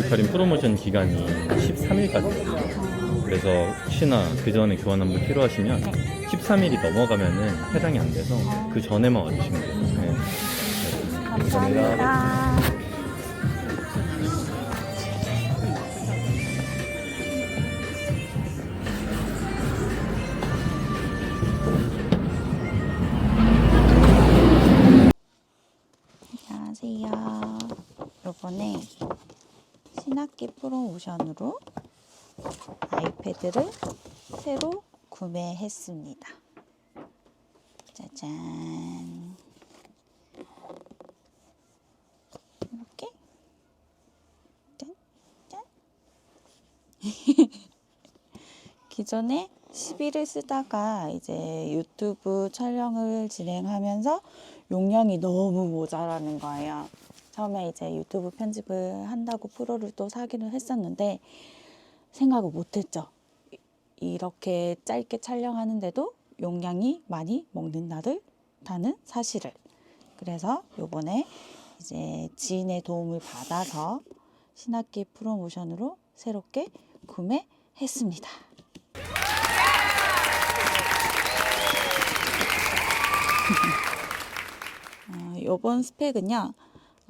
교육할인 프로모션 기간이 13일까지예요. 그래서 혹시나 그 전에 교환 한번 필요하시면 13일이 넘어가면은 해당이 안 돼서 그 전에만 와주시면 돼요. 네. 네. 감사합니다. 안녕하세요. 요번에 신학기 프로모션으로 아이패드를 새로 구매했습니다. 짜잔. 이렇게 짠, 짠. 기존에 11을 쓰다가 이제 유튜브 촬영을 진행하면서 용량이 너무 모자라는 거예요. 처음에 이제 유튜브 편집을 한다고 프로를 또 사기는 했었는데 생각을 못했죠. 이- 이렇게 짧게 촬영하는데도 용량이 많이 먹는다는 사실을. 그래서 요번에 이제 지인의 도움을 받아서 신학기 프로모션으로 새롭게 구매했습니다. 어, 요번 스펙은요.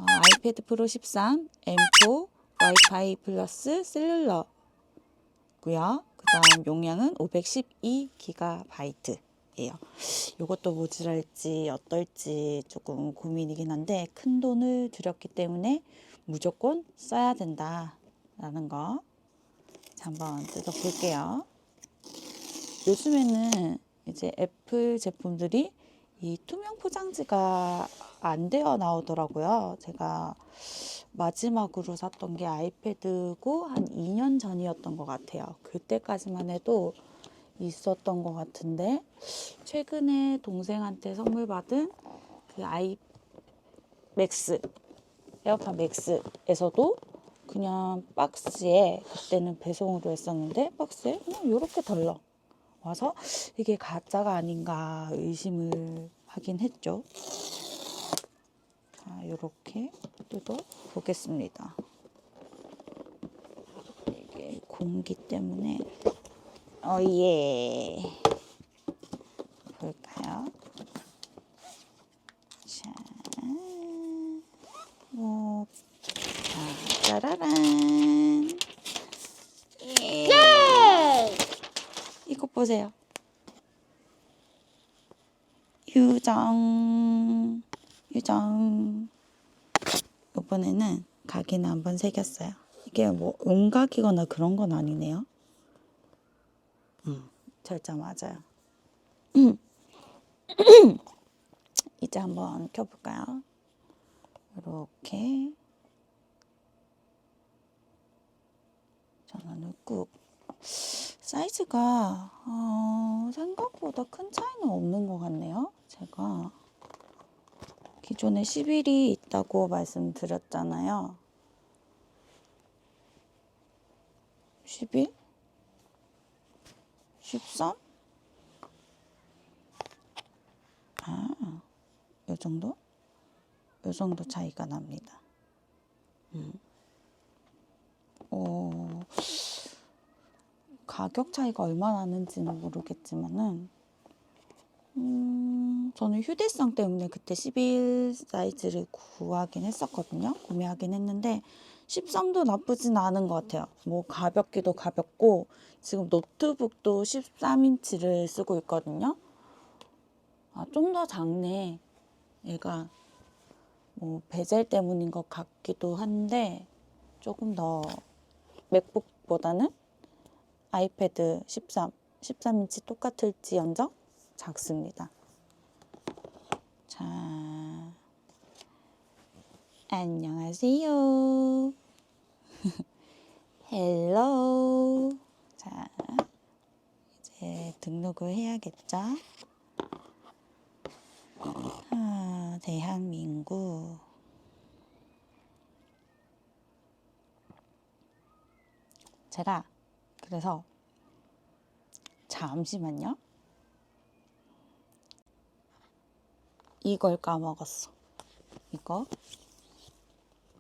어, 아이패드 프로 13, M4, 와이파이 플러스 셀룰러고요. 그 다음 용량은 512GB예요. 이것도 모질할지 어떨지 조금 고민이긴 한데 큰 돈을 들였기 때문에 무조건 써야 된다라는 거 자, 한번 뜯어 볼게요. 요즘에는 이제 애플 제품들이 이 투명 포장지가 안 되어 나오더라고요. 제가 마지막으로 샀던 게 아이패드고 한 2년 전이었던 것 같아요. 그때까지만 해도 있었던 것 같은데 최근에 동생한테 선물 받은 그 아이 맥스 에어팟 맥스에서도 그냥 박스에 그때는 배송으로 했었는데 박스에 그냥 이렇게 덜러 와서 이게 가짜가 아닌가 의심을 하긴 했죠. 자, 이렇게 뜯어 보겠습니다. 이게 공기 때문에 어 예. 볼까요? 자, 뭐, 자, 짜라란. 예. 이거 보세요. 유정, 유정. 이번에는 각인을 한번 새겼어요. 이게 뭐 온각이거나 그런 건 아니네요. 음, 절자 맞아요. 이제 한번 켜볼까요? 이렇게 전원을 꾹. 사이즈가 어, 생각보다 큰 차이는 없는 것 같네요. 제가 기존에 11이 있다고 말씀드렸잖아요. 11? 13? 아, 요 정도? 요 정도 차이가 납니다. 음. 어, 가격 차이가 얼마나 나는지는 모르겠지만은, 음, 저는 휴대성 때문에 그때 11 사이즈를 구하긴 했었거든요. 구매하긴 했는데, 13도 나쁘진 않은 것 같아요. 뭐 가볍기도 가볍고, 지금 노트북도 13인치를 쓰고 있거든요. 아, 좀 더 작네. 얘가 뭐 베젤 때문인 것 같기도 한데, 조금 더 맥북보다는 아이패드 13, 13인치 똑같을지언정 작습니다. 자, 안녕하세요. 헬로. 자, 이제 등록을 해야겠죠? 아, 대한민국. 제가 그래서 잠시만요. 이걸 까먹었어. 이거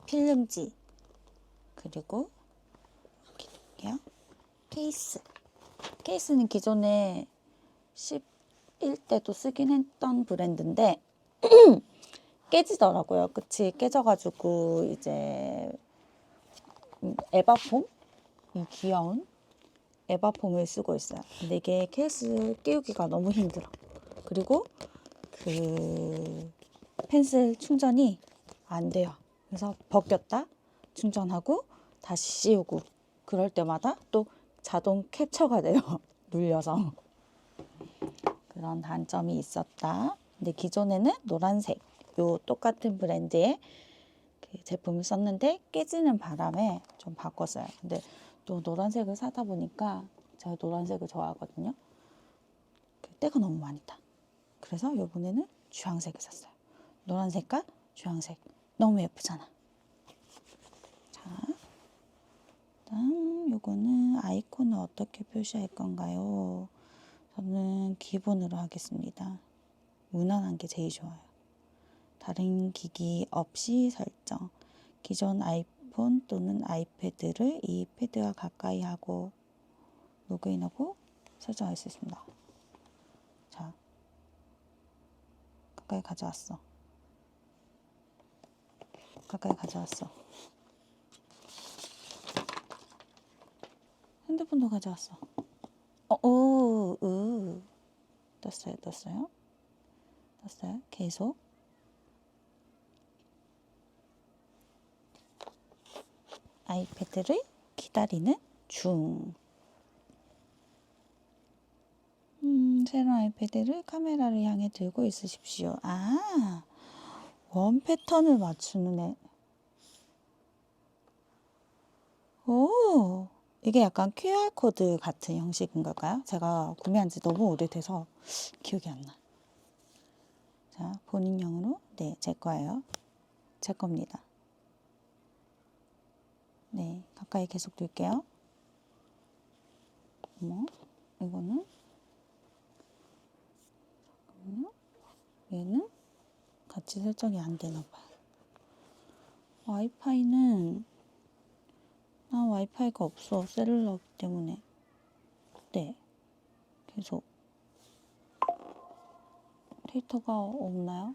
필름지 그리고 여기 볼게요. 케이스. 케이스는 기존에 11대도 쓰긴 했던 브랜드인데 깨지더라고요. 끝이 깨져가지고 이제 음, 에바폼 이 귀여운 에바폼을 쓰고 있어요. 근데 이게 케이스 끼우기가 너무 힘들어. 그리고 그 펜슬 충전이 안 돼요. 그래서 벗겼다 충전하고 다시 씌우고 그럴 때마다 또 자동 캡처가 돼요. 눌려서 그런 단점이 있었다. 근데 기존에는 노란색 요 똑같은 브랜드의 그 제품을 썼는데 깨지는 바람에 좀 바꿨어요. 근데 또 노란색을 사다 보니까 제가 노란색을 좋아하거든요. 그 때가 너무 많이 타. 그래서 이번에는 주황색을 샀어요. 노란색과 주황색 너무 예쁘잖아. 자, 다음 요거는 아이콘을 어떻게 표시할 건가요? 저는 기본으로 하겠습니다. 무난한 게 제일 좋아요. 다른 기기 없이 설정. 기존 아이 폰 또는 아이패드를 이 패드와 가까이 하고 로그인하고 설정할 수 있습니다. 자, 가까이 가져왔어. 가까이 가져왔어. 핸드폰도 가져왔어. 어, 오, 으. 떴어요, 떴어요. 떴어요. 계속. 아이패드를 기다리는 중. 음, 새로운 아이패드를 카메라를 향해 들고 있으십시오. 아, 원 패턴을 맞추는 애. 오, 이게 약간 QR코드 같은 형식인 걸까요? 제가 구매한 지 너무 오래돼서 기억이 안 나. 자, 본인용으로? 네, 제 거예요. 제 겁니다. 네, 가까이 계속 둘게요. 어머, 이거는? 잠깐만요. 얘는 같이 설정이 안 되나 봐요. 와이파이는 나 와이파이가 없어. 셀룰러기 때문에. 네. 계속. 데이터가 없나요?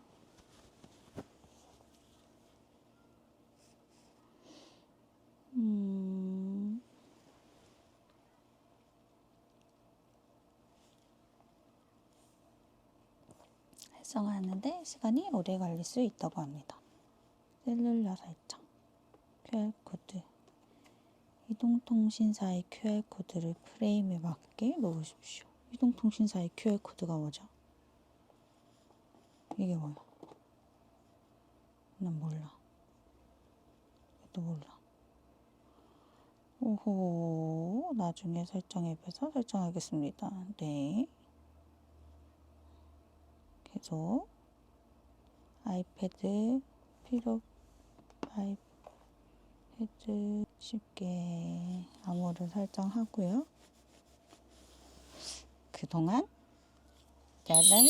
음. 설정하는데 시간이 오래 걸릴 수 있다고 합니다. 셀룰러 설정. QR코드. 이동통신사의 QR코드를 프레임에 맞게 넣으십시오. 이동통신사의 QR코드가 뭐죠? 이게 뭐야? 난 몰라. 또 몰라. 오호, 나중에 설정 앱에서 설정하겠습니다. 네. 계속 아이패드 필요 아이패드 쉽게 암호를 설정하고요. 그동안 짜라란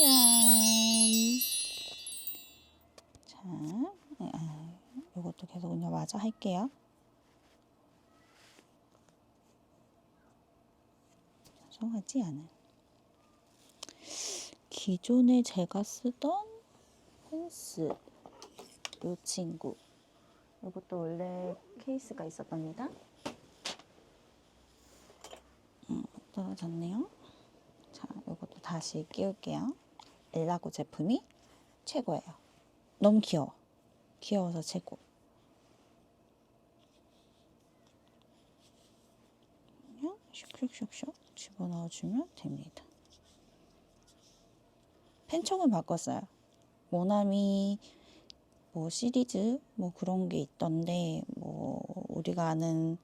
자, 아, 이것도 계속 그냥 마저 할게요. 죄송하지 않은. 기존에 제가 쓰던 펜스 이 친구 이것도 원래 케이스가 있었답니다. 음, 떨어졌네요. 자, 이것도 다시 끼울게요. 엘라고 제품이 최고예요. 너무 귀여워. 귀여워서 최고. 그냥 슉슉슉슉 집어넣어주면 됩니다. 펜촉은 바꿨어요. 모나미 뭐 시리즈 뭐 그런 게 있던데 뭐 우리가 아는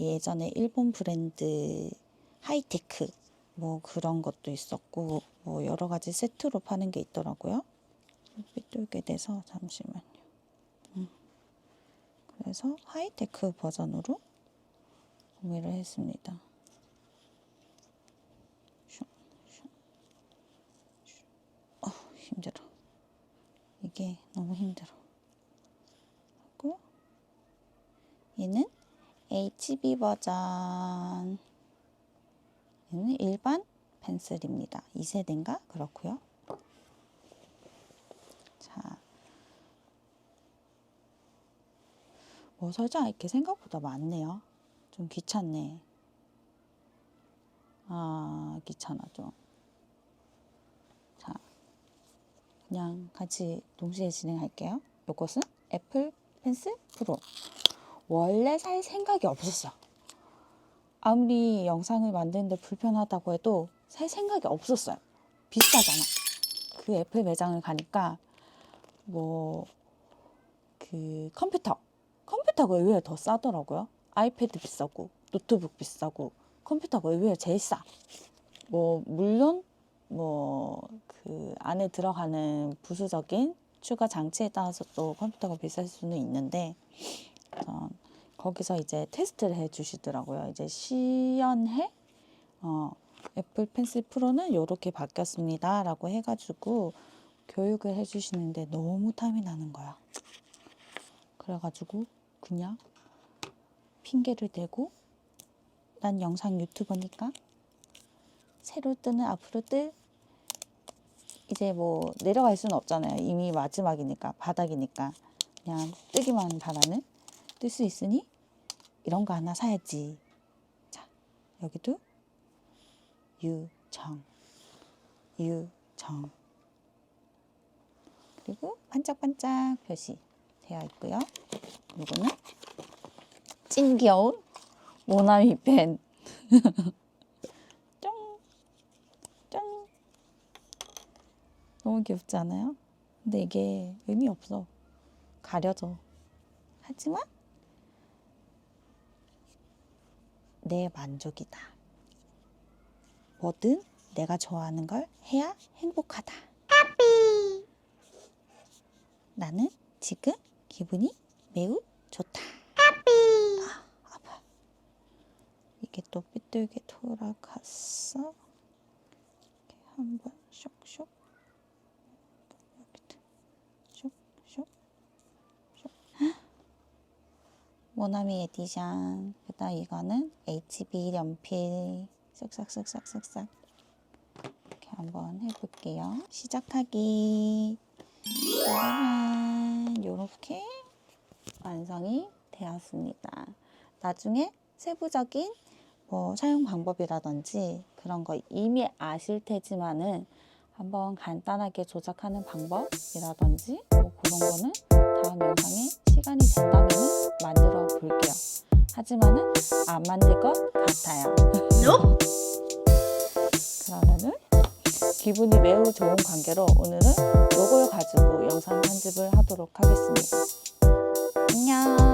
예전에 일본 브랜드 하이테크 뭐 그런 것도 있었고 뭐 여러 가지 세트로 파는 게 있더라고요. 삐뚤게 돼서 잠시만요. 음. 그래서 하이테크 버전으로 구매를 했습니다. 슉, 슉, 슉. 어, 힘들어. 이게 너무 힘들어. 하고 얘는 HB 버전. 얘는 일반 펜슬입니다. 2세대인가? 그렇고요. 자. 뭐 설정 이렇게 생각보다 많네요. 좀 귀찮네. 아, 귀찮아 좀. 자, 그냥 같이 동시에 진행할게요. 요것은 애플 펜슬 프로. 원래 살 생각이 없었어. 아무리 영상을 만드는데 불편하다고 해도 살 생각이 없었어요. 비싸잖아. 그 애플 매장을 가니까 뭐 그 컴퓨터 컴퓨터가 의외로 더 싸더라고요. 아이패드 비싸고 노트북 비싸고 컴퓨터가 의외로 제일 싸. 뭐 물론 뭐 그 안에 들어가는 부수적인 추가 장치에 따라서 또 컴퓨터가 비쌀 수는 있는데 어, 거기서 이제 테스트를 해 주시더라고요. 이제 시연해 어, 애플 펜슬 프로는 이렇게 바뀌었습니다 라고 해가지고 교육을 해주시는데 너무 탐이 나는 거야. 그래가지고 그냥 핑계를 대고 난 영상 유튜버니까 새로 뜨는 앞으로 뜰 이제 뭐 내려갈 수는 없잖아요. 이미 마지막이니까 바닥이니까 그냥 뜨기만 바라는 뜰 수 있으니 이런 거 하나 사야지. 자 여기도 유정 유정 그리고 반짝반짝 표시 되어 있고요. 이거는 찐 귀여운 모나미 펜. 너무 귀엽지 않아요? 근데 이게 의미 없어. 가려져. 하지만 내 만족이다. 뭐든 내가 좋아하는 걸 해야 행복하다. 나는 지금 기분이 매우 좋다. 아, 아파. 이게 또 삐뚤게 돌아갔어. 이렇게 한번 쇽쇽. 여기도 쇽쇽. 쇽. 헉! 모나미 에디션. 그다음 이거는 HB 연필. 쓱싹쓱싹쓱싹. 이렇게 한번 해볼게요. 시작하기. 짜란 이렇게 완성이 되었습니다. 나중에 세부적인 뭐 사용 방법이라든지 그런 거 이미 아실 테지만은 한번 간단하게 조작하는 방법이라든지 뭐 그런 거는 다음 영상에 시간이 된다면은 만들어 볼게요. 하지만은 안 만들 것 같아요. 그러면은 기분이 매우 좋은 관계로 오늘은 요걸 가지고 영상 편집을 하도록 하겠습니다. 안녕.